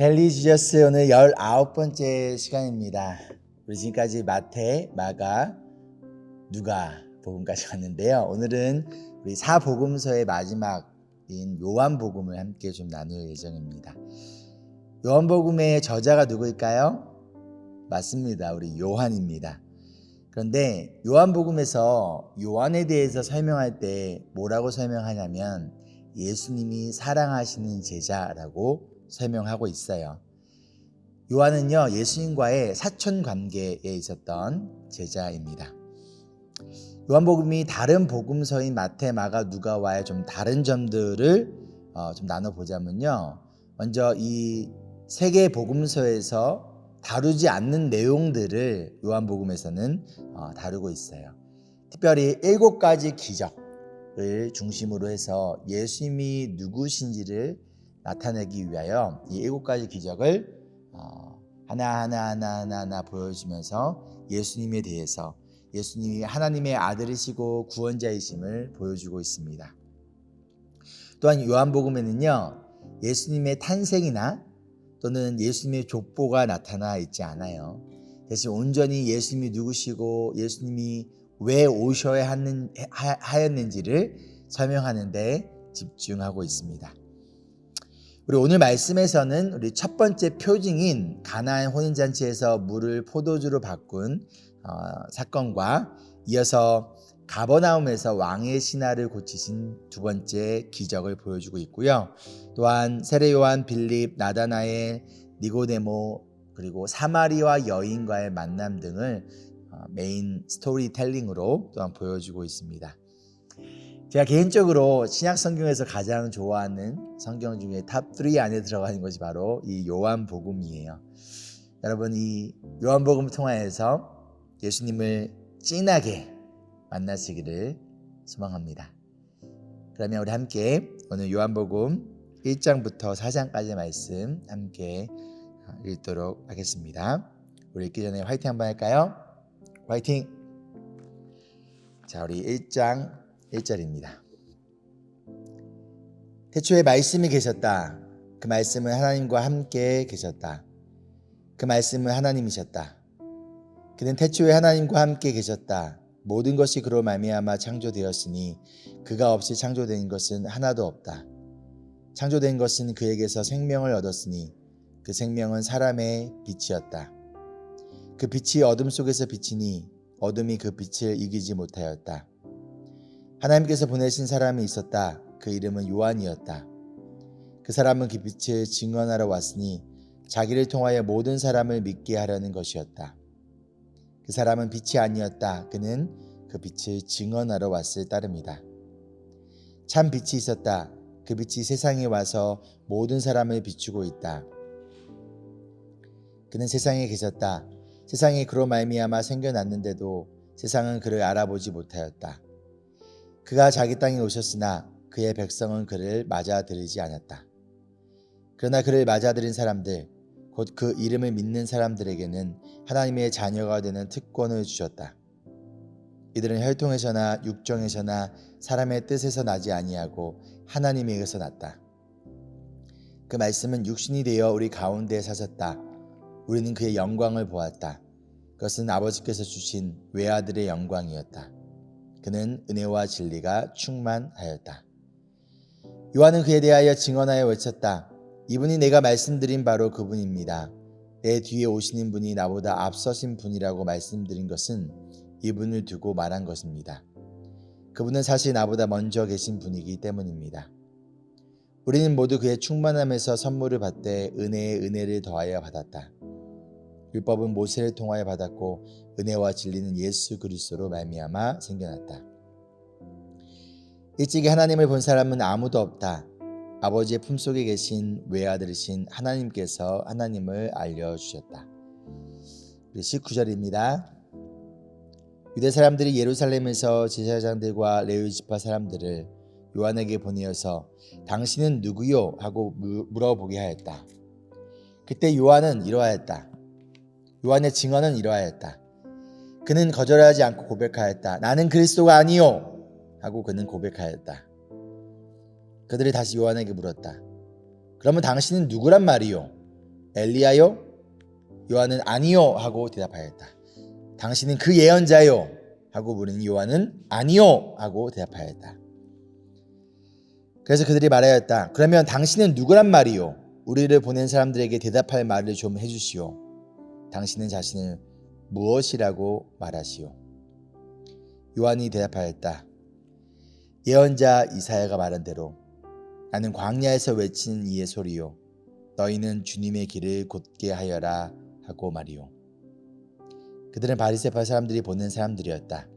델리 지저스 오늘 19번째 시간입니다. 우리 지금까지 마태, 마가, 누가 복음까지 갔는데요. 오늘은 우리 사복음서의 마지막인 요한복음을 함께 좀 나눌 예정입니다. 요한복음의 저자가 누구일까요? 맞습니다. 우리 요한입니다. 그런데 요한복음에서 요한에 대해서 설명할 때 뭐라고 설명하냐면 예수님이 사랑하시는 제자라고 설명하고 있어요. 요한은요, 예수님과의 사촌 관계에 있었던 제자입니다. 요한복음이 다른 복음서인 마태, 마가, 누가와의 좀 다른 점들을 어, 좀 나눠보자면요. 먼저 이 세 개의 복음서에서 다루지 않는 내용들을 요한복음에서는 어, 다루고 있어요. 특별히 일곱 가지 기적을 중심으로 해서 예수님이 누구신지를 나타내기 위하여 이 일곱 가지 기적을 어, 하나하나 하나하나 하나 보여주면서 예수님에 대해서 예수님이 하나님의 아들이시고 구원자이심을 보여주고 있습니다. 또한 요한복음에는요 예수님의 탄생이나 또는 예수님의 족보가 나타나 있지 않아요. 대신 온전히 예수님이 누구시고 예수님이 왜 오셔야 하는, 하였는지를 설명하는데 집중하고 있습니다. 우리 오늘 말씀에서는 우리 첫 번째 표징인 가나안 혼인잔치에서 물을 포도주로 바꾼 어, 사건과 이어서 가버나움에서 왕의 신하를 고치신 두 번째 기적을 보여주고 있고요. 또한 세례 요한, 빌립, 나다나엘, 니고데모 그리고 사마리와 여인과의 만남 등을 어, 메인 스토리텔링으로 또한 보여주고 있습니다. 제가 개인적으로 신약 성경에서 가장 좋아하는 성경 중에 탑3 안에 들어가는 것이 바로 이 요한복음이에요. 여러분 이 요한복음을 통하여서 예수님을 진하게 만나시기를 소망합니다. 그러면 우리 함께 오늘 요한복음 1장부터 4장까지 말씀 함께 읽도록 하겠습니다. 우리 읽기 전에 화이팅 한번 할까요? 화이팅! 자, 우리 1장 1절입니다. 태초에 말씀이 계셨다. 그 말씀은 하나님과 함께 계셨다. 그 말씀은 하나님이셨다. 그는 태초에 하나님과 함께 계셨다. 모든 것이 그로 말미암아 창조되었으니 그가 없이 창조된 것은 하나도 없다. 창조된 것은 그에게서 생명을 얻었으니 그 생명은 사람의 빛이었다. 그 빛이 어둠 속에서 비치니 어둠이 그 빛을 이기지 못하였다. 하나님께서 보내신 사람이 있었다. 그 이름은 요한이었다. 그 사람은 그 빛을 증언하러 왔으니 자기를 통하여 모든 사람을 믿게 하려는 것이었다. 그 사람은 빛이 아니었다. 그는 그 빛을 증언하러 왔을 따름이다. 참 빛이 있었다. 그 빛이 세상에 와서 모든 사람을 비추고 있다. 그는 세상에 계셨다. 세상이 그로 말미암아 생겨났는데도 세상은 그를 알아보지 못하였다. 그가 자기 땅에 오셨으나 그의 백성은 그를 맞아들이지 않았다. 그러나 그를 맞아들인 사람들, 곧 그 이름을 믿는 사람들에게는 하나님의 자녀가 되는 특권을 주셨다. 이들은 혈통에서나 육정에서나 사람의 뜻에서 나지 아니하고 하나님에게서 났다. 그 말씀은 육신이 되어 우리 가운데 사셨다. 우리는 그의 영광을 보았다. 그것은 아버지께서 주신 외아들의 영광이었다. 그는 은혜와 진리가 충만하였다. 요한은 그에 대하여 증언하여 외쳤다. 이분이 내가 말씀드린 바로 그분입니다. 내 뒤에 오시는 분이 나보다 앞서신 분이라고 말씀드린 것은 이분을 두고 말한 것입니다. 그분은 사실 나보다 먼저 계신 분이기 때문입니다. 우리는 모두 그의 충만함에서 선물을 받되 은혜에 은혜를 더하여 받았다. 율법은 모세를 통하여 받았고 은혜와 진리는 예수 그리스도로 말미암아 생겨났다. 일찍이 하나님을 본 사람은 아무도 없다. 아버지의 품속에 계신 외아들이신 하나님께서 하나님을 알려주셨다. 19절입니다. 유대 사람들이 예루살렘에서 제사장들과 레위 지파 사람들을 요한에게 보내어서 당신은 누구요? 하고 물어보게 하였다. 그때 요한은 이러하였다. 요한의 증언은 이러하였다. 그는 거절하지 않고 고백하였다. 나는 그리스도가 아니요. 하고 그는 고백하였다. 그들이 다시 요한에게 물었다. 그러면 당신은 누구란 말이요? 엘리야요? 요한은 아니요 하고 대답하였다. 당신은 그 예언자요? 하고 물은 요한은 아니요 하고 대답하였다. 그래서 그들이 말하였다. 그러면 당신은 누구란 말이요? 우리를 보낸 사람들에게 대답할 말을 좀 해주시오. 당신은 자신을 무엇이라고 말하시오? 요한이 대답하였다. 예언자 이사야가 말한 대로 나는 광야에서 외치는 이의 소리요. 너희는 주님의 길을 곧게 하여라 하고 말이요. 그들은 바리새파 사람들이 보낸 사람들이었다.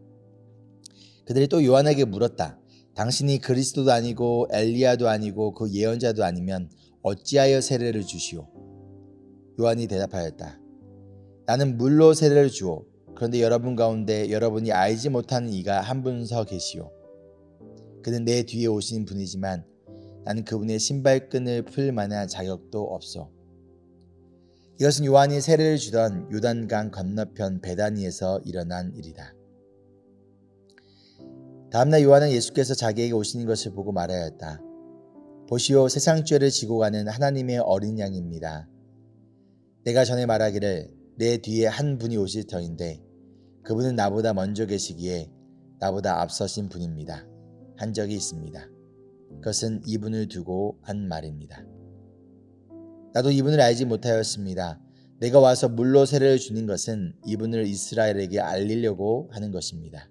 그들이 또 요한에게 물었다. 당신이 그리스도도 아니고 엘리야도 아니고 그 예언자도 아니면 어찌하여 세례를 주시오? 요한이 대답하였다. 나는 물로 세례를 주오. 그런데 여러분 가운데 여러분이 알지 못하는 이가 한 분 서 계시오. 그는 내 뒤에 오신 분이지만 나는 그분의 신발끈을 풀 만한 자격도 없어. 이것은 요한이 세례를 주던 요단강 건너편 베다니에서 일어난 일이다. 다음날 요한은 예수께서 자기에게 오시는 것을 보고 말하였다. 보시오 세상 죄를 지고 가는 하나님의 어린 양입니다. 내가 전에 말하기를 내 뒤에 한 분이 오실 터인데 그분은 나보다 먼저 계시기에 나보다 앞서신 분입니다. 한 적이 있습니다. 그것은 이분을 두고 한 말입니다. 나도 이분을 알지 못하였습니다. 내가 와서 물로 세례를 주는 것은 이분을 이스라엘에게 알리려고 하는 것입니다.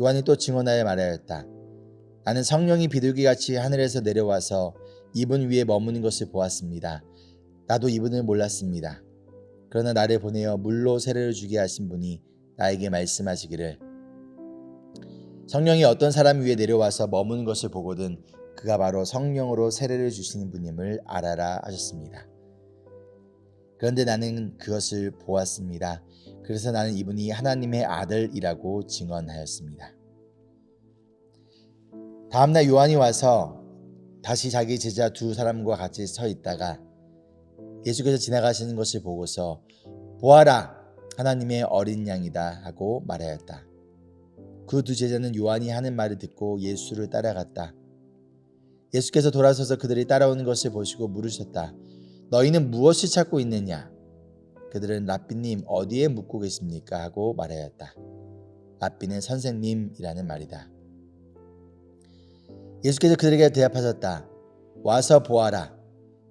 요한이 또 증언하여 말하였다. 나는 성령이 비둘기같이 하늘에서 내려와서 이분 위에 머무는 것을 보았습니다. 나도 이분을 몰랐습니다. 그러나 나를 보내어 물로 세례를 주게 하신 분이 나에게 말씀하시기를 성령이 어떤 사람 위에 내려와서 머무는 것을 보거든 그가 바로 성령으로 세례를 주시는 분임을 알아라 하셨습니다. 그런데 나는 그것을 보았습니다. 그래서 나는 이분이 하나님의 아들이라고 증언하였습니다. 다음날 요한이 와서 다시 자기 제자 두 사람과 같이 서 있다가 예수께서 지나가시는 것을 보고서 보아라 하나님의 어린 양이다 하고 말하였다. 그 두 제자는 요한이 하는 말을 듣고 예수를 따라갔다. 예수께서 돌아서서 그들이 따라오는 것을 보시고 물으셨다. 너희는 무엇을 찾고 있느냐? 그들은 라삐님 어디에 묵고 계십니까? 하고 말하였다. 라삐는 선생님이라는 말이다. 예수께서 그들에게 대답하셨다. 와서 보아라.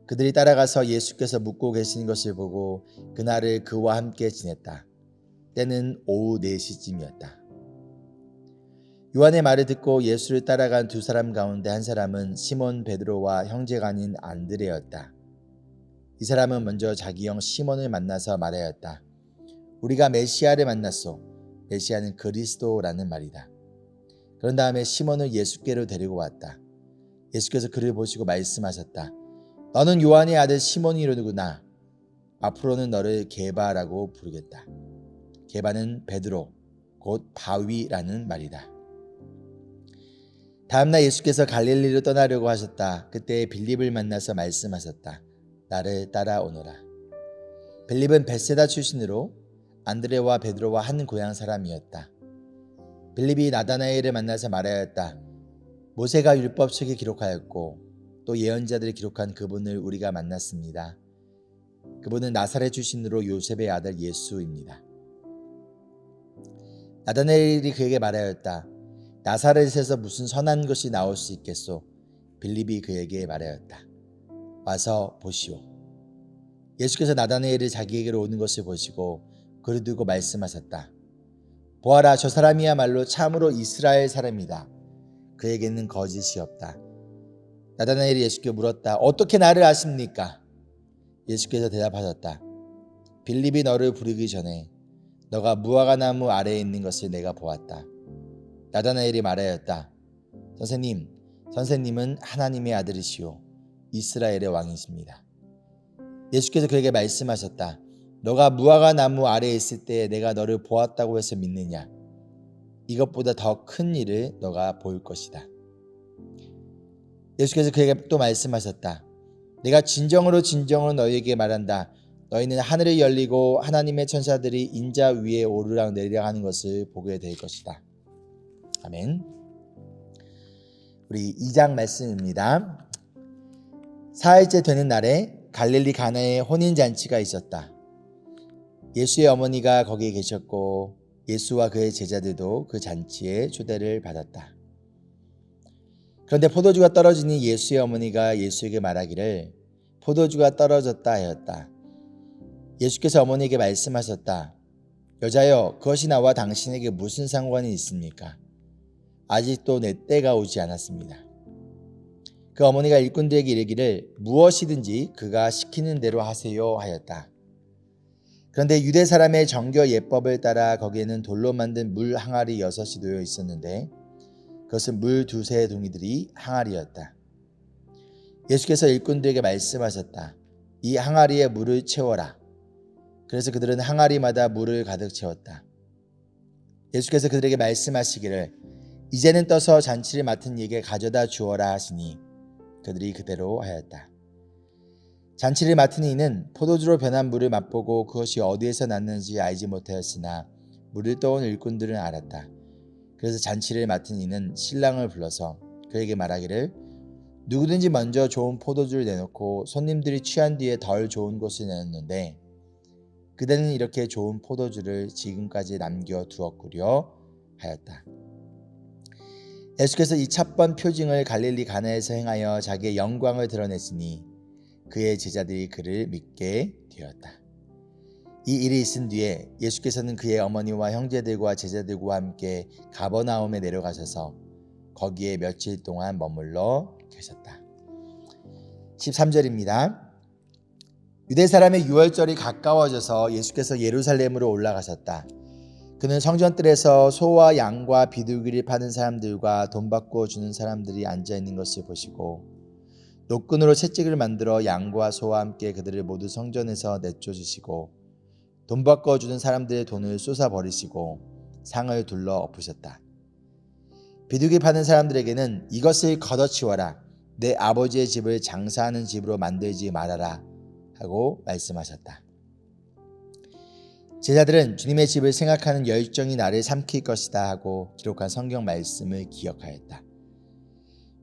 그들이 따라가서 예수께서 묵고 계시는 것을 보고 그날을 그와 함께 지냈다. 때는 오후 4시쯤이었다. 요한의 말을 듣고 예수를 따라간 두 사람 가운데 한 사람은 시몬 베드로와 형제가 아닌 안드레였다. 이 사람은 먼저 자기 형 시몬을 만나서 말하였다. 우리가 메시아를 만났소. 메시아는 그리스도라는 말이다. 그런 다음에 시몬을 예수께로 데리고 왔다. 예수께서 그를 보시고 말씀하셨다. 너는 요한의 아들 시몬이로구나. 앞으로는 너를 게바라고 부르겠다. 게바는 베드로, 곧 바위라는 말이다. 다음날 예수께서 갈릴리로 떠나려고 하셨다. 그때 빌립을 만나서 말씀하셨다. 나를 따라오너라. 빌립은 베세다 출신으로 안드레와 베드로와 한 고향 사람이었다. 빌립이 나다나엘을 만나서 말하였다. 모세가 율법책에 기록하였고 또 예언자들이 기록한 그분을 우리가 만났습니다. 그분은 나사렛 출신으로 요셉의 아들 예수입니다. 나다나엘이 그에게 말하였다. 나사렛에서 무슨 선한 것이 나올 수 있겠소? 빌립이 그에게 말하였다. 와서 보시오. 예수께서 나다나엘이 자기에게로 오는 것을 보시고 그를 두고 말씀하셨다. 보아라 저 사람이야말로 참으로 이스라엘 사람이다. 그에게는 거짓이 없다. 나다나엘이 예수께 물었다. 어떻게 나를 아십니까? 예수께서 대답하셨다. 빌립이 너를 부르기 전에 너가 무화과 나무 아래에 있는 것을 내가 보았다. 나다나엘이 말하였다. 선생님, 선생님은 하나님의 아들이시오. 이스라엘의 왕이십니다. 예수께서 그에게 말씀하셨다. 너가 무화과 나무 아래에 있을 때 내가 너를 보았다고 해서 믿느냐? 이것보다 더 큰 일을 너가 볼 것이다. 예수께서 그에게 또 말씀하셨다. 내가 진정으로 진정으로 너희에게 말한다. 너희는 하늘이 열리고 하나님의 천사들이 인자 위에 오르락 내리락 하는 것을 보게 될 것이다. 아멘. 우리 2장 말씀입니다. 사흘째 되는 날에 갈릴리 가나에 혼인 잔치가 있었다. 예수의 어머니가 거기에 계셨고 예수와 그의 제자들도 그 잔치에 초대를 받았다. 그런데 포도주가 떨어지니 예수의 어머니가 예수에게 말하기를 포도주가 떨어졌다 하였다. 예수께서 어머니에게 말씀하셨다. 여자여, 그것이 나와 당신에게 무슨 상관이 있습니까? 아직도 내 때가 오지 않았습니다. 그 어머니가 일꾼들에게 이르기를 무엇이든지 그가 시키는 대로 하세요 하였다. 그런데 유대 사람의 정교 예법을 따라 거기에는 돌로 만든 물 항아리 여섯이 놓여 있었는데 그것은 물 두세 동이들이 항아리였다. 예수께서 일꾼들에게 말씀하셨다. 이 항아리에 물을 채워라. 그래서 그들은 항아리마다 물을 가득 채웠다. 예수께서 그들에게 말씀하시기를 이제는 떠서 잔치를 맡은 이에게 가져다 주어라 하시니 그들이 그대로 하였다. 잔치를 맡은 이는 포도주로 변한 물을 맛보고 그것이 어디에서 났는지 알지 못하였으나 물을 떠온 일꾼들은 알았다. 그래서 잔치를 맡은 이는 신랑을 불러서 그에게 말하기를 누구든지 먼저 좋은 포도주를 내놓고 손님들이 취한 뒤에 덜 좋은 것을 내놓는데 그대는 이렇게 좋은 포도주를 지금까지 남겨 두었구려 하였다. 예수께서 이 첫번 표징을 갈릴리 가나에서 행하여 자기의 영광을 드러냈으니 그의 제자들이 그를 믿게 되었다. 이 일이 있은 뒤에 예수께서는 그의 어머니와 형제들과 제자들과 함께 가버나움에 내려가셔서 거기에 며칠 동안 머물러 계셨다. 13절입니다. 유대 사람의 유월절이 가까워져서 예수께서 예루살렘으로 올라가셨다. 그는 성전뜰에서 소와 양과 비둘기를 파는 사람들과 돈 받고 주는 사람들이 앉아 있는 것을 보시고 노끈으로 채찍을 만들어 양과 소와 함께 그들을 모두 성전에서 내쫓으시고 돈 바꿔 주는 사람들의 돈을 쏟아 버리시고 상을 둘러 엎으셨다. 비둘기 파는 사람들에게는 이것을 걷어치워라. 내 아버지의 집을 장사하는 집으로 만들지 말아라. 하고 말씀하셨다. 제자들은 주님의 집을 생각하는 열정이 나를 삼킬 것이다 하고 기록한 성경 말씀을 기억하였다.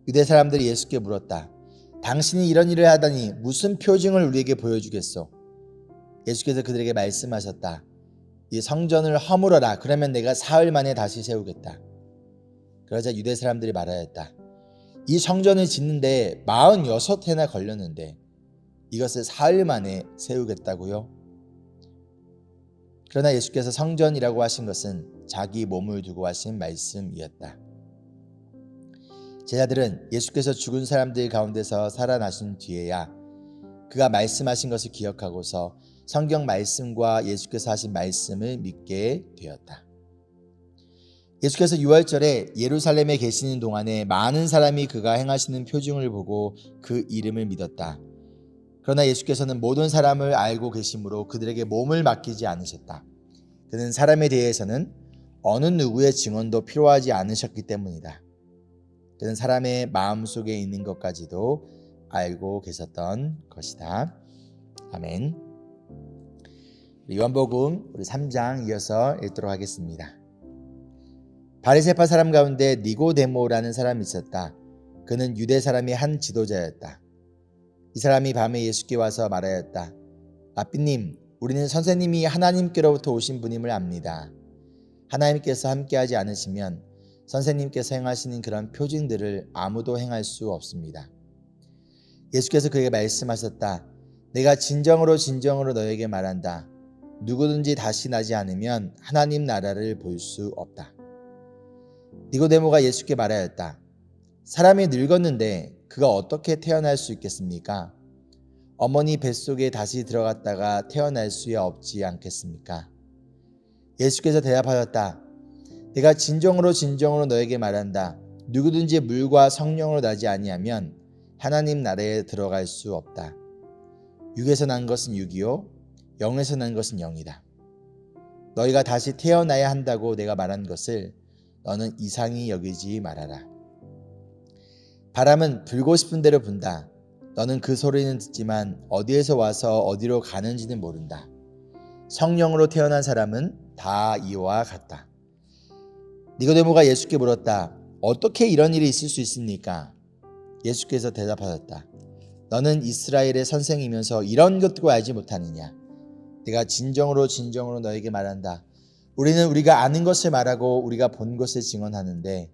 유대 사람들이 예수께 물었다. 당신이 이런 일을 하다니 무슨 표징을 우리에게 보여주겠소? 예수께서 그들에게 말씀하셨다. 이 성전을 허물어라. 그러면 내가 사흘 만에 다시 세우겠다. 그러자 유대 사람들이 말하였다. 이 성전을 짓는데 46해나 걸렸는데 이것을 사흘 만에 세우겠다고요? 그러나 예수께서 성전이라고 하신 것은 자기 몸을 두고 하신 말씀이었다. 제자들은 예수께서 죽은 사람들 가운데서 살아나신 뒤에야 그가 말씀하신 것을 기억하고서 성경 말씀과 예수께서 하신 말씀을 믿게 되었다. 예수께서 6월절에 예루살렘에 계시는 동안에 많은 사람이 그가 행하시는 표징을 보고 그 이름을 믿었다. 그러나 예수께서는 모든 사람을 알고 계심으로 그들에게 몸을 맡기지 않으셨다. 그는 사람에 대해서는 어느 누구의 증언도 필요하지 않으셨기 때문이다. 그는 사람의 마음 속에 있는 것까지도 알고 계셨던 것이다. 아멘. 요한복음 우리 3장 이어서 읽도록 하겠습니다. 바리새파 사람 가운데 니고데모라는 사람이 있었다. 그는 유대 사람이 한 지도자였다. 이 사람이 밤에 예수께 와서 말하였다. 라삐님, 우리는 선생님이 하나님께로부터 오신 분임을 압니다. 하나님께서 함께하지 않으시면 선생님께서 행하시는 그런 표징들을 아무도 행할 수 없습니다. 예수께서 그에게 말씀하셨다. 내가 진정으로 진정으로 너에게 말한다. 누구든지 다시 나지 않으면 하나님 나라를 볼 수 없다. 니고데모가 예수께 말하였다. 사람이 늙었는데 그가 어떻게 태어날 수 있겠습니까? 어머니 뱃속에 다시 들어갔다가 태어날 수야 없지 않겠습니까? 예수께서 대답하였다. 내가 진정으로 진정으로 너에게 말한다. 누구든지 물과 성령으로 나지 아니하면 하나님 나라에 들어갈 수 없다. 육에서 난 것은 육이요 영에서 난 것은 영이다. 너희가 다시 태어나야 한다고 내가 말한 것을 너는 이상히 여기지 말아라. 바람은 불고 싶은 대로 분다. 너는 그 소리는 듣지만 어디에서 와서 어디로 가는지는 모른다. 성령으로 태어난 사람은 다 이와 같다. 니고데모가 예수께 물었다. 어떻게 이런 일이 있을 수 있습니까? 예수께서 대답하셨다. 너는 이스라엘의 선생이면서 이런 것도 알지 못하느냐? 내가 진정으로 진정으로 너에게 말한다. 우리는 우리가 아는 것을 말하고 우리가 본 것을 증언하는데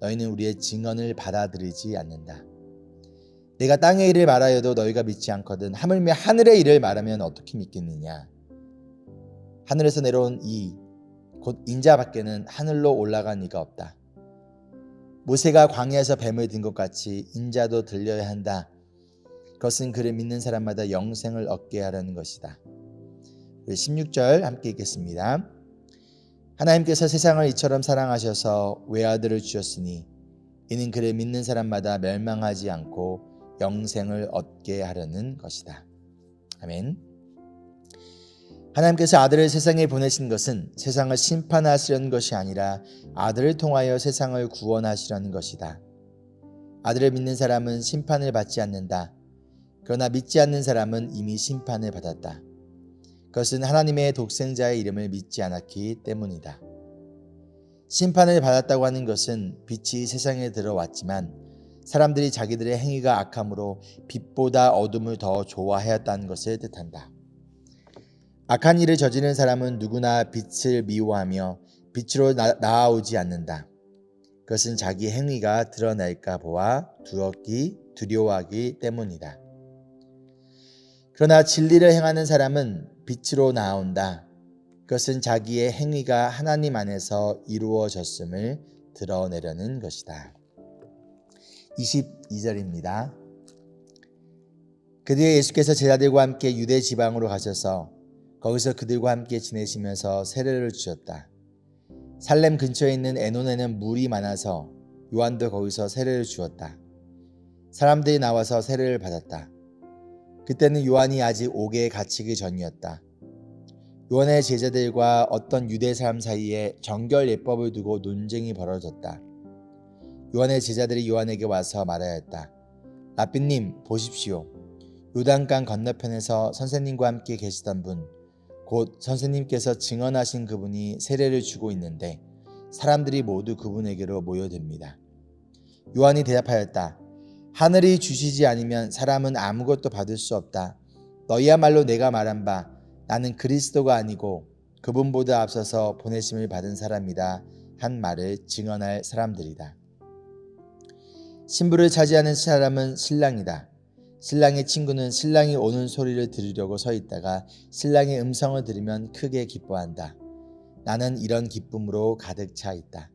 너희는 우리의 증언을 받아들이지 않는다. 내가 땅의 일을 말하여도 너희가 믿지 않거든 하물며 하늘의 일을 말하면 어떻게 믿겠느냐? 하늘에서 내려온 이 곧 인자 밖에는 하늘로 올라간 이가 없다. 모세가 광야에서 뱀을 든 것 같이 인자도 들려야 한다. 그것은 그를 믿는 사람마다 영생을 얻게 하라는 것이다. 16절 함께 읽겠습니다. 하나님께서 세상을 이처럼 사랑하셔서 외아들을 주셨으니 이는 그를 믿는 사람마다 멸망하지 않고 영생을 얻게 하려는 것이다. 아멘. 하나님께서 아들을 세상에 보내신 것은 세상을 심판하시려는 것이 아니라 아들을 통하여 세상을 구원하시려는 것이다. 아들을 믿는 사람은 심판을 받지 않는다. 그러나 믿지 않는 사람은 이미 심판을 받았다. 그것은 하나님의 독생자의 이름을 믿지 않았기 때문이다. 심판을 받았다고 하는 것은 빛이 세상에 들어왔지만 사람들이 자기들의 행위가 악함으로 빛보다 어둠을 더 좋아하였다는 것을 뜻한다. 악한 일을 저지른 사람은 누구나 빛을 미워하며 빛으로 나, 나아오지 않는다. 그것은 자기 행위가 드러날까 보아 두렵기 두려워하기 때문이다. 그러나 진리를 행하는 사람은 빛으로 나온다. 그것은 자기의 행위가 하나님 안에서 이루어졌음을 드러내려는 것이다. 22절입니다. 그 뒤에 예수께서 제자들과 함께 유대 지방으로 가셔서 거기서 그들과 함께 지내시면서 세례를 주셨다. 살렘 근처에 있는 에논에는 물이 많아서 요한도 거기서 세례를 주었다. 사람들이 나와서 세례를 받았다. 그때는 요한이 아직 옥에 갇히기 전이었다. 요한의 제자들과 어떤 유대 사람 사이에 정결 예법을 두고 논쟁이 벌어졌다. 요한의 제자들이 요한에게 와서 말하였다. 라삐님 보십시오. 요단강 건너편에서 선생님과 함께 계시던 분 곧 선생님께서 증언하신 그분이 세례를 주고 있는데 사람들이 모두 그분에게로 모여듭니다. 요한이 대답하였다. 하늘이 주시지 않으면 사람은 아무것도 받을 수 없다. 너희야말로 내가 말한 바 나는 그리스도가 아니고 그분보다 앞서서 보내심을 받은 사람이다 한 말을 증언할 사람들이다. 신부를 차지하는 사람은 신랑이다. 신랑의 친구는 신랑이 오는 소리를 들으려고 서 있다가 신랑의 음성을 들으면 크게 기뻐한다. 나는 이런 기쁨으로 가득 차 있다.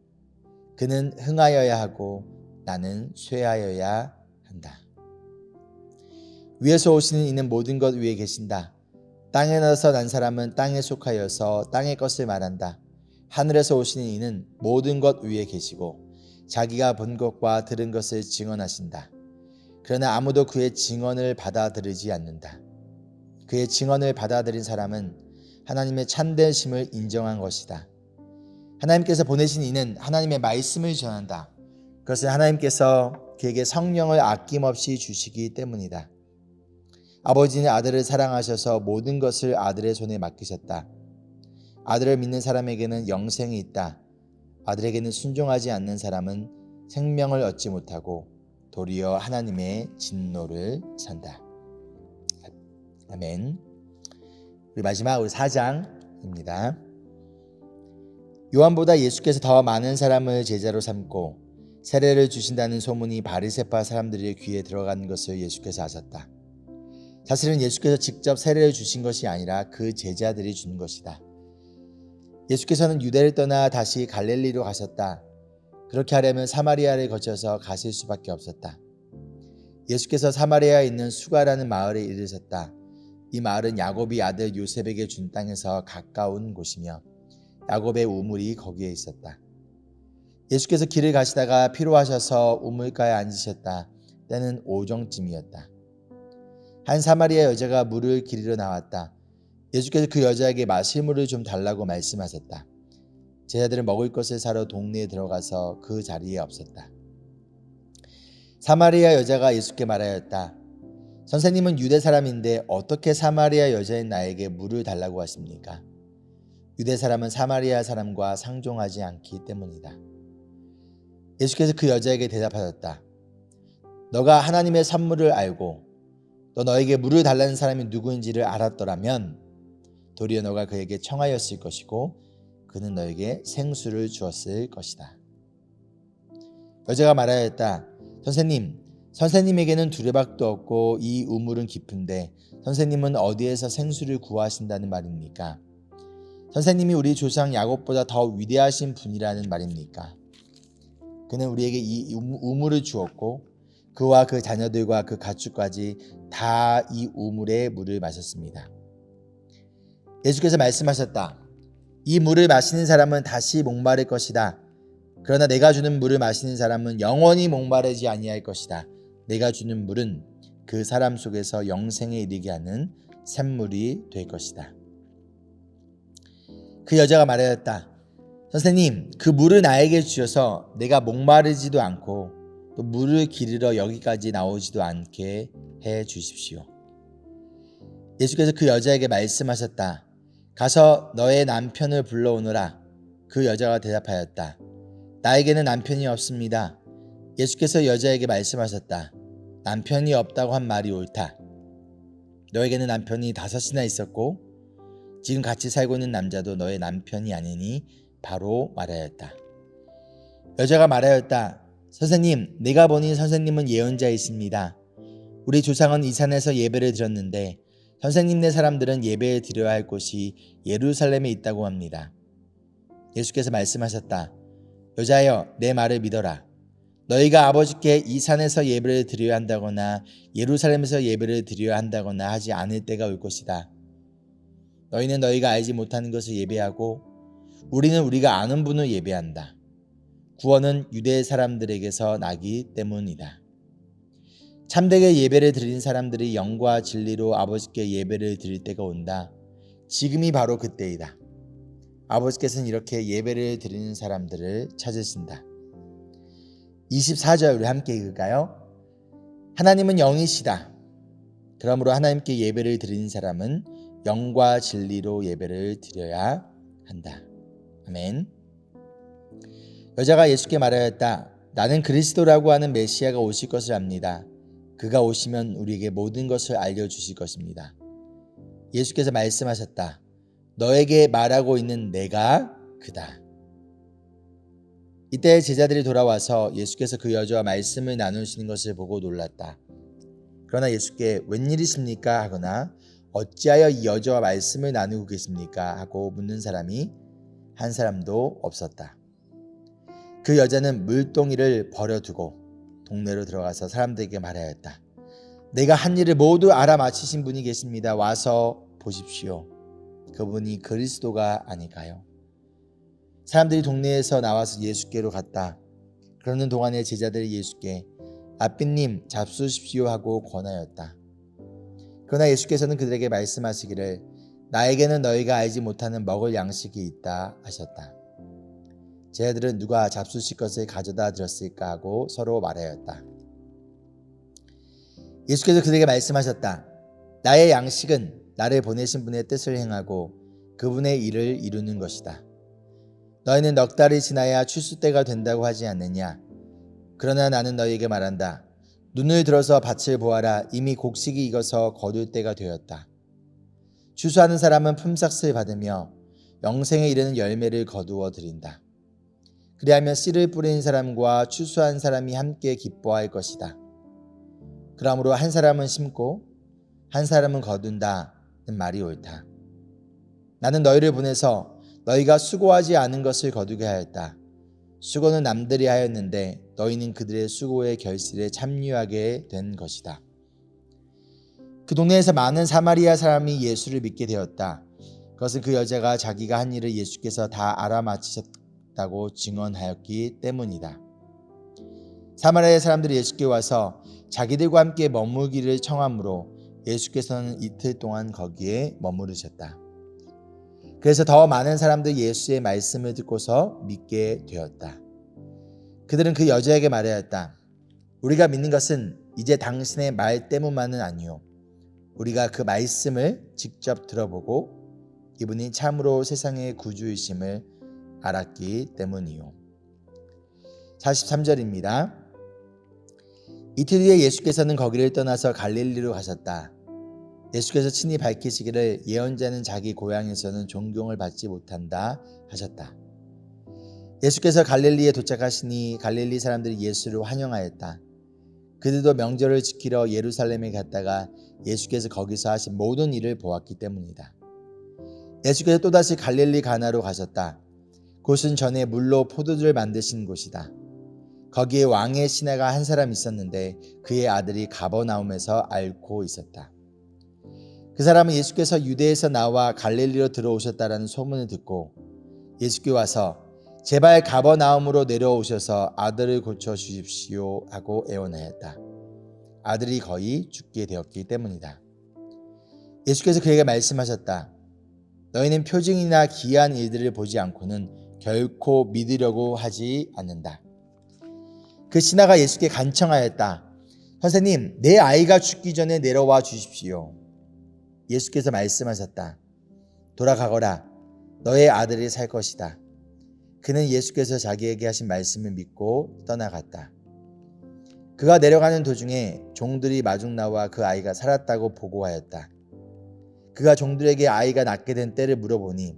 그는 흥하여야 하고 나는 쇠하여야 한다. 위에서 오시는 이는 모든 것 위에 계신다. 땅에 나서 난 사람은 땅에 속하여서 땅의 것을 말한다. 하늘에서 오시는 이는 모든 것 위에 계시고 자기가 본 것과 들은 것을 증언하신다. 그러나 아무도 그의 증언을 받아들이지 않는다. 그의 증언을 받아들인 사람은 하나님의 참되심을 인정한 것이다. 하나님께서 보내신 이는 하나님의 말씀을 전한다. 그것은 하나님께서 그에게 성령을 아낌없이 주시기 때문이다. 아버지는 아들을 사랑하셔서 모든 것을 아들의 손에 맡기셨다. 아들을 믿는 사람에게는 영생이 있다. 아들에게는 순종하지 않는 사람은 생명을 얻지 못하고 도리어 하나님의 진노를 산다. 아멘. 우리 마지막 우리 4장입니다. 요한보다 예수께서 더 많은 사람을 제자로 삼고 세례를 주신다는 소문이 바리새파 사람들의 귀에 들어간 것을 예수께서 아셨다. 사실은 예수께서 직접 세례를 주신 것이 아니라 그 제자들이 준 것이다. 예수께서는 유대를 떠나 다시 갈릴리로 가셨다. 그렇게 하려면 사마리아를 거쳐서 가실 수밖에 없었다. 예수께서 사마리아에 있는 수가라는 마을에 이르셨다. 이 마을은 야곱이 아들 요셉에게 준 땅에서 가까운 곳이며 야곱의 우물이 거기에 있었다. 예수께서 길을 가시다가 피로하셔서 우물가에 앉으셨다. 때는 오정쯤이었다. 한 사마리아 여자가 물을 기르러 나왔다. 예수께서 그 여자에게 마실 물을 좀 달라고 말씀하셨다. 제자들은 먹을 것을 사러 동네에 들어가서 그 자리에 없었다. 사마리아 여자가 예수께 말하였다. 선생님은 유대 사람인데 어떻게 사마리아 여자인 나에게 물을 달라고 하십니까? 유대 사람은 사마리아 사람과 상종하지 않기 때문이다. 예수께서 그 여자에게 대답하셨다. 너가 하나님의 선물을 알고 또 너에게 물을 달라는 사람이 누구인지를 알았더라면 도리어 너가 그에게 청하였을 것이고 그는 너에게 생수를 주었을 것이다. 여자가 말하였다. 선생님, 선생님에게는 두레박도 없고 이 우물은 깊은데 선생님은 어디에서 생수를 구하신다는 말입니까? 선생님이 우리 조상 야곱보다 더 위대하신 분이라는 말입니까? 그는 우리에게 이 우물을 주었고 그와 그 자녀들과 그 가축까지 다 이 우물의 물을 마셨습니다. 예수께서 말씀하셨다. 이 물을 마시는 사람은 다시 목마를 것이다. 그러나 내가 주는 물을 마시는 사람은 영원히 목마르지 아니할 것이다. 내가 주는 물은 그 사람 속에서 영생에 이르게 하는 샘물이 될 것이다. 그 여자가 말하였다. 선생님, 그 물을 나에게 주셔서 내가 목마르지도 않고 또 물을 기르러 여기까지 나오지도 않게 해 주십시오. 예수께서 그 여자에게 말씀하셨다. 가서 너의 남편을 불러오너라. 그 여자가 대답하였다. 나에게는 남편이 없습니다. 예수께서 여자에게 말씀하셨다. 남편이 없다고 한 말이 옳다. 너에게는 남편이 다섯이나 있었고 지금 같이 살고 있는 남자도 너의 남편이 아니니 바로 말하였다. 여자가 말하였다. 선생님, 내가 보니 선생님은 예언자이십니다. 우리 조상은 이 산에서 예배를 드렸는데 선생님네 사람들은 예배에 드려야 할 곳이 예루살렘에 있다고 합니다. 예수께서 말씀하셨다. 여자여, 내 말을 믿어라. 너희가 아버지께 이 산에서 예배를 드려야 한다거나 예루살렘에서 예배를 드려야 한다거나 하지 않을 때가 올 것이다. 너희는 너희가 알지 못하는 것을 예배하고 우리는 우리가 아는 분을 예배한다. 구원은 유대 사람들에게서 나기 때문이다. 참되게 예배를 드린 사람들이 영과 진리로 아버지께 예배를 드릴 때가 온다. 지금이 바로 그때이다. 아버지께서는 이렇게 예배를 드리는 사람들을 찾으신다. 24절 우리 함께 읽을까요? 하나님은 영이시다. 그러므로 하나님께 예배를 드리는 사람은 영과 진리로 예배를 드려야 한다. 아멘. 여자가 예수께 말하였다. 나는 그리스도라고 하는 메시아가 오실 것을 압니다. 그가 오시면 우리에게 모든 것을 알려주실 것입니다. 예수께서 말씀하셨다. 너에게 말하고 있는 내가 그다. 이때 제자들이 돌아와서 예수께서 그 여자와 말씀을 나누시는 것을 보고 놀랐다. 그러나 예수께 웬일이십니까? 하거나 어찌하여 이 여자와 말씀을 나누고 계십니까? 하고 묻는 사람이 한 사람도 없었다. 그 여자는 물동이를 버려두고 동네로 들어가서 사람들에게 말하였다. 내가 한 일을 모두 알아맞히신 분이 계십니다. 와서 보십시오. 그분이 그리스도가 아닐까요? 사람들이 동네에서 나와서 예수께로 갔다. 그러는 동안에 제자들이 예수께 아삐님 잡수십시오 하고 권하였다. 그러나 예수께서는 그들에게 말씀하시기를 나에게는 너희가 알지 못하는 먹을 양식이 있다 하셨다. 제자들은 누가 잡수실 것을 가져다 드렸을까 하고 서로 말하였다. 예수께서 그들에게 말씀하셨다. 나의 양식은 나를 보내신 분의 뜻을 행하고 그분의 일을 이루는 것이다. 너희는 넉 달이 지나야 출수 때가 된다고 하지 않느냐? 그러나 나는 너희에게 말한다. 눈을 들어서 밭을 보아라. 이미 곡식이 익어서 거둘 때가 되었다. 추수하는 사람은 품삯을 받으며 영생에 이르는 열매를 거두어 드린다. 그리하면 씨를 뿌린 사람과 추수한 사람이 함께 기뻐할 것이다. 그러므로 한 사람은 심고 한 사람은 거둔다는 말이 옳다. 나는 너희를 보내서 너희가 수고하지 않은 것을 거두게 하였다. 수고는 남들이 하였는데 너희는 그들의 수고의 결실에 참여하게 된 것이다. 그 동네에서 많은 사마리아 사람이 예수를 믿게 되었다. 그것은 그 여자가 자기가 한 일을 예수께서 다 알아맞히셨다고 증언하였기 때문이다. 사마리아 사람들이 예수께 와서 자기들과 함께 머물기를 청하므로 예수께서는 이틀 동안 거기에 머무르셨다. 그래서 더 많은 사람들이 예수의 말씀을 듣고서 믿게 되었다. 그들은 그 여자에게 말하였다. 우리가 믿는 것은 이제 당신의 말 때문만은 아니요. 우리가 그 말씀을 직접 들어보고 이분이 참으로 세상의 구주이심을 알았기 때문이요. 43절입니다. 이틀 뒤에 예수께서는 거기를 떠나서 갈릴리로 가셨다. 예수께서 친히 밝히시기를 예언자는 자기 고향에서는 존경을 받지 못한다 하셨다. 예수께서 갈릴리에 도착하시니 갈릴리 사람들이 예수를 환영하였다. 그들도 명절을 지키러 예루살렘에 갔다가 예수께서 거기서 하신 모든 일을 보았기 때문이다. 예수께서 또다시 갈릴리 가나로 가셨다. 곳은 전에 물로 포도주를 만드신 곳이다. 거기에 왕의 신하가 한 사람 있었는데 그의 아들이 가버나움에서 앓고 있었다. 그 사람은 예수께서 유대에서 나와 갈릴리로 들어오셨다라는 소문을 듣고 예수께 와서 제발 가버나움으로 내려오셔서 아들을 고쳐 주십시오 하고 애원하였다. 아들이 거의 죽게 되었기 때문이다. 예수께서 그에게 말씀하셨다. 너희는 표징이나 기이한 일들을 보지 않고는 결코 믿으려고 하지 않는다. 그 신하가 예수께 간청하였다. 선생님, 내 아이가 죽기 전에 내려와 주십시오. 예수께서 말씀하셨다. 돌아가거라. 너의 아들이 살 것이다. 그는 예수께서 자기에게 하신 말씀을 믿고 떠나갔다. 그가 내려가는 도중에 종들이 마중 나와 그 아이가 살았다고 보고하였다. 그가 종들에게 아이가 낳게 된 때를 물어보니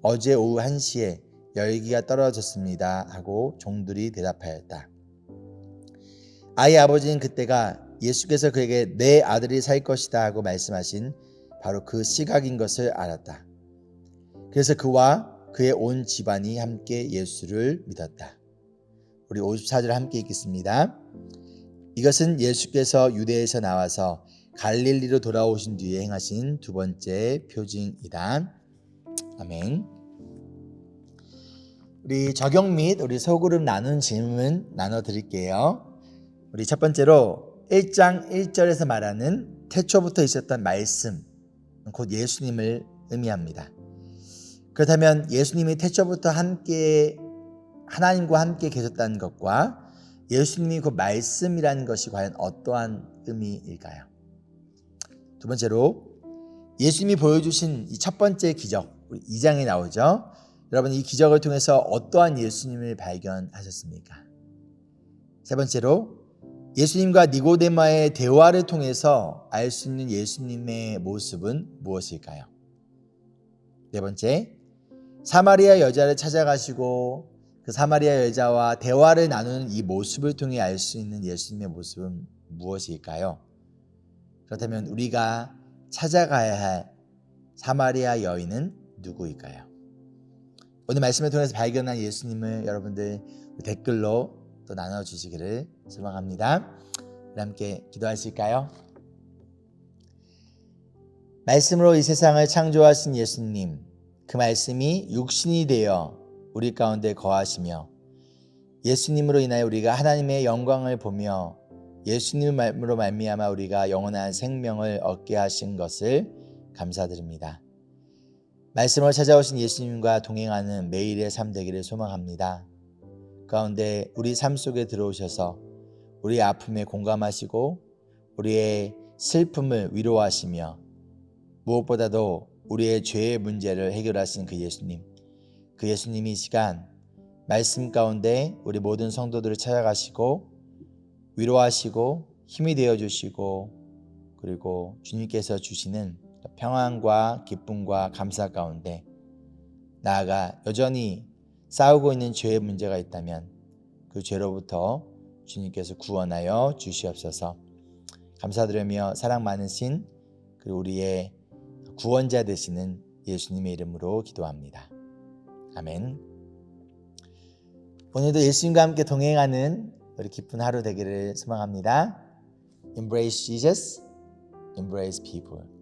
어제 오후 1시에 열기가 떨어졌습니다 하고 종들이 대답하였다. 아이 아버지는 그때가 예수께서 그에게 내 아들이 살 것이다 하고 말씀하신 바로 그 시각인 것을 알았다. 그래서 그와 그의 온 집안이 함께 예수를 믿었다. 우리 54절 함께 읽겠습니다. 이것은 예수께서 유대에서 나와서 갈릴리로 돌아오신 뒤에 행하신 두 번째 표징이다. 아멘. 우리 적용 및 우리 소그룹 나눈 질문 나눠 드릴게요. 우리 첫 번째로 1장 1절에서 말하는 태초부터 있었던 말씀, 곧 예수님을 의미합니다. 그렇다면 예수님이 태초부터 함께 하나님과 함께 계셨다는 것과 예수님이 그 말씀이라는 것이 과연 어떠한 의미일까요? 두 번째로 예수님이 보여주신 이 첫 번째 기적, 우리 2장에 나오죠. 여러분 이 기적을 통해서 어떠한 예수님을 발견하셨습니까? 세 번째로 예수님과 니고데마의 대화를 통해서 알 수 있는 예수님의 모습은 무엇일까요? 네 번째, 사마리아 여자를 찾아가시고 그 사마리아 여자와 대화를 나누는 이 모습을 통해 알 수 있는 예수님의 모습은 무엇일까요? 그렇다면 우리가 찾아가야 할 사마리아 여인은 누구일까요? 오늘 말씀을 통해서 발견한 예수님을 여러분들 댓글로 또 나눠주시기를 소망합니다. 함께 기도하실까요? 말씀으로 이 세상을 창조하신 예수님, 그 말씀이 육신이 되어 우리 가운데 거하시며 예수님으로 인하여 우리가 하나님의 영광을 보며 예수님으로 말미암아 우리가 영원한 생명을 얻게 하신 것을 감사드립니다. 말씀을 찾아오신 예수님과 동행하는 매일의 삶 되기를 소망합니다. 가운데 우리 삶 속에 들어오셔서 우리의 아픔에 공감하시고 우리의 슬픔을 위로하시며 무엇보다도 우리의 죄의 문제를 해결하신 그 예수님, 그 예수님이 이 시간 말씀 가운데 우리 모든 성도들을 찾아가시고 위로하시고 힘이 되어 주시고 그리고 주님께서 주시는 평안과 기쁨과 감사 가운데 나아가 여전히 싸우고 있는 죄의 문제가 있다면 그 죄로부터 주님께서 구원하여 주시옵소서. 감사드리며 사랑 많으신 그 우리의 구원자 되시는 예수님의 이름으로 기도합니다. 아멘. 오늘도 예수님과 함께 동행하는 우리 기쁜 하루 되기를 소망합니다. Embrace Jesus, embrace people.